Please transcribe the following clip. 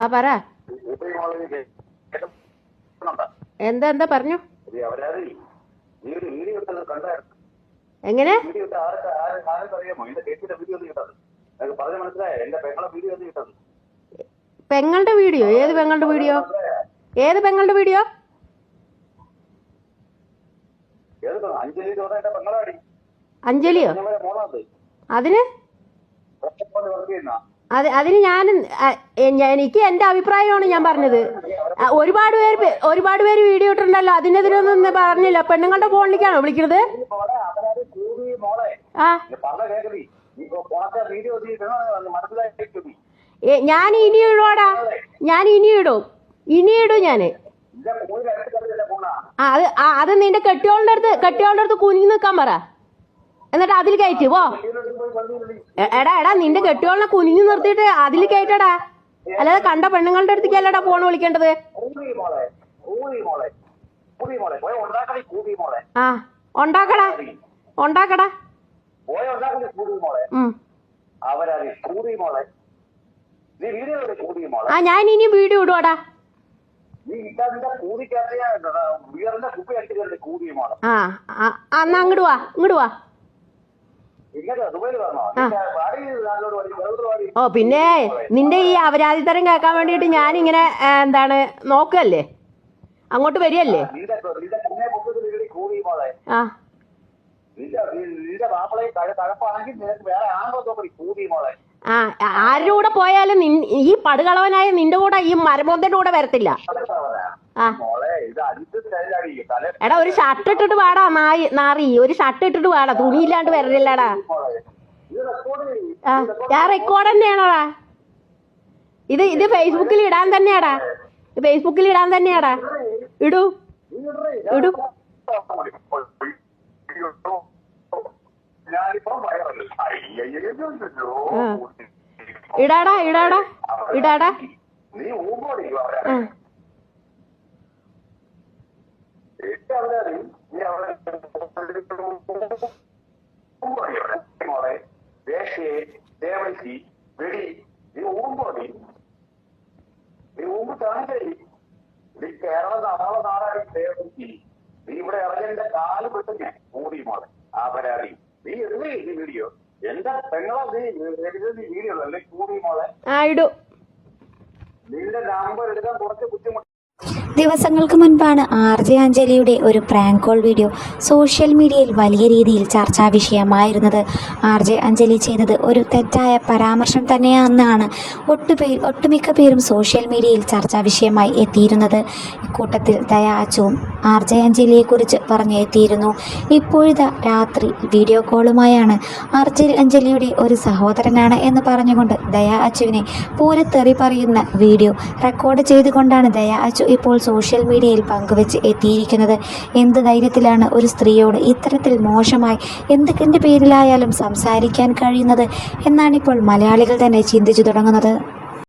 ആ പറ? എന്താ എന്താ പറഞ്ഞു? എങ്ങനെ? പെങ്ങളുടെ വീഡിയോ? ഏത് പെങ്ങളുടെ വീഡിയോ? ഏത് പെങ്ങളുടെ വീഡിയോ? അഞ്ജലിയോ? അതിന്? അത് അതിന് ഞാൻ എനിക്ക് എന്റെ അഭിപ്രായമാണ് ഞാൻ പറഞ്ഞത്. ഒരുപാട് പേര് ഒരുപാട് പേര് വീഡിയോ ഇട്ടിട്ടുണ്ടല്ലോ. അതിനെതിരൊന്നും പറഞ്ഞില്ല. പെണ്ണുങ്ങളുടെ ഫോണിലേക്കാണോ വിളിക്കുന്നത് ആ. ഞാൻ ഇനി ഇടുവാടാ. ഞാൻ ഇനി ഇടും. ഇനി ഇടും ആ അത് അത് നിന്റെ കെട്ടിയോളുടെ അടുത്ത് കെട്ടിയോളുടെ അടുത്ത് കുനിഞ്ഞു നിൽക്കാൻ പറ. എന്നിട്ട് അതിൽ കയറ്റി പോ എടാ എടാ നിന്റെ കെട്ടിയോളിനെ കുനിഞ്ഞു നിർത്തിയിട്ട് അതിൽ കയറ്റടാ. അല്ലാതെ കണ്ട പെണ്ണുങ്ങളുടെ അടുത്തേക്കല്ലടാ ഫോൺ വിളിക്കേണ്ടത്. ആ ഉണ്ടാക്കടാ. ഉണ്ടാക്കടാ. ആ ഞാൻ ഇനി വീഡിയോ ഇടുവാടാ. ആ, എന്നാ അങ്ങോട്ട് വാ ഇങ്ങോട്ട് വാ ഇങ്ങനെ ദുബൈയിൽ വരണോ നിന്റെ വാടി നാട്ടിലോട്ട് വാടി വെറുതെ വാടി ഓ പിന്നെ നിന്റെ ഈ അപരാധിത്തരം കേൾക്കാൻ വേണ്ടിയിട്ട് ഞാൻ ഇങ്ങനെ എന്താണ് നോക്കല്ലേ അങ്ങോട്ട് വരികയല്ലേ? ആ- ആരുടെ കൂടെ പോയാലും ഈ പടുകളവനായ നിന്റെ കൂടെ ഈ മരമോന്തന്റെ കൂടെ വരത്തില്ല. ആ. എടാ ഒരു ഷർട്ട് ഇട്ടിട്ട് വാടാ നായി നാറി. ഒരു ഷർട്ട് ഇട്ടിട്ട് വാടാ. തുണിയില്ലാണ്ട് വരലില്ലടാ. ആ ഞാൻ റെക്കോർഡ് തന്നെയാണോടാ? ഇത് ഇത് ഫേസ്ബുക്കിൽ ഇടാൻ തന്നെയാടാ. ഫേസ്ബുക്കിൽ ഇടാൻ തന്നെയാടാ. ഇടൂ. ഇടൂ. ഇടാടാ ഇടാടാ. ഇടാടാ. നീ ഊമ്പോടി അവരെ ആ ഏറ്റവും അവരെ നീ അവരെ ഊമ്പോടി അവരെ മോളെ ദേശീയ ദേവൻസി വെടി നീ ഊമ്പോടി നീ ഊമ്പ് തന്നെ നീ കേരളം നാളെ നാളായി ദേവൻസി നീ ഇവിടെ ഇറങ്ങേണ്ട കാൽ പെട്ട് ഞാൻ മൂടി മോളെ. ആ പരാതി. നീ എഴുതി ഈ വീഡിയോ? എന്റെ പെങ്ങളെ നീ എഴുതി വീഡിയോ അല്ലെ? കൂടി മോളെ. നിന്റെ നമ്പർ എടുക്കാൻ കുറച്ച് ബുദ്ധിമുട്ട് ദിവസങ്ങൾക്ക് മുൻപാണ് ആർ ജെ അഞ്ജലിയുടെ ഒരു പ്രാങ്ക് കോൾ വീഡിയോ സോഷ്യൽ മീഡിയയിൽ വലിയ രീതിയിൽ ചർച്ചാ വിഷയമായിരുന്നത്. ആർ ജെ അഞ്ജലി ചെയ്തത് ഒരു തെറ്റായ പരാമർശം തന്നെയാണെന്നാണ് ഒട്ടുപേർ ഒട്ടുമിക്ക പേരും സോഷ്യൽ മീഡിയയിൽ ചർച്ചാ വിഷയമായി എത്തിയിരുന്നത്. ഇക്കൂട്ടത്തിൽ ദയാച്ചുവും ആർ ജെ അഞ്ജലിയെക്കുറിച്ച് പറഞ്ഞു എത്തിയിരുന്നു. ഇപ്പോഴത്തെ രാത്രി വീഡിയോ കോളുമായാണ് ആർ ജെ അഞ്ജലിയുടെ ഒരു സഹോദരനാണ് എന്ന് പറഞ്ഞുകൊണ്ട് ദയാ അച്ചുവിനെ പൂരത്തെറി പറയുന്ന വീഡിയോ റെക്കോർഡ് ചെയ്തുകൊണ്ടാണ് ദയാ അച്ചു ഇപ്പോൾ സോഷ്യൽ മീഡിയയിൽ പങ്കുവെച്ച് എത്തിയിരിക്കുന്നത്. എന്ത് ധൈര്യത്തിലാണ് ഒരു സ്ത്രീയോട് ഇത്തരത്തിൽ മോശമായി എന്തൊക്കെ പേരിലായാലും സംസാരിക്കാൻ കഴിയുന്നത്? എന്നാണിപ്പോൾ മലയാളികൾ തന്നെ ചിന്തിച്ചു തുടങ്ങുന്നത്.